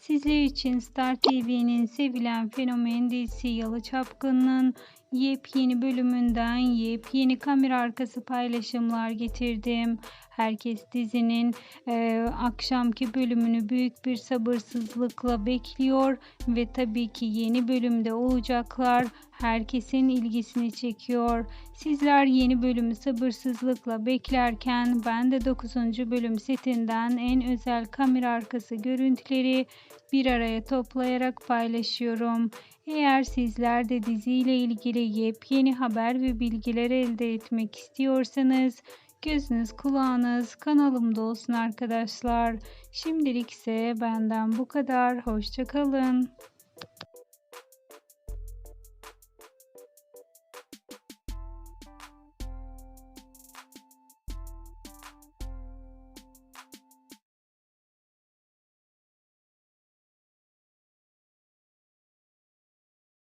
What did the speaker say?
Sizler için Star TV'nin sevilen fenomen dizisi Yalı Çapkın'ın yepyeni bölümünden yepyeni kamera arkası paylaşımlar getirdim. Herkes dizinin e, akşamki bölümünü büyük bir sabırsızlıkla bekliyor ve tabii ki yeni bölümde olacaklar herkesin ilgisini çekiyor. Sizler yeni bölümü sabırsızlıkla beklerken ben de 9. bölüm setinden en özel kamera arkası görüntüleri bir araya toplayarak paylaşıyorum. Eğer sizler de diziyle ilgili yepyeni haber ve bilgiler elde etmek istiyorsanız gözünüz kulağınız kanalımda olsun arkadaşlar. Şimdilik ise benden bu kadar. Hoşçakalın.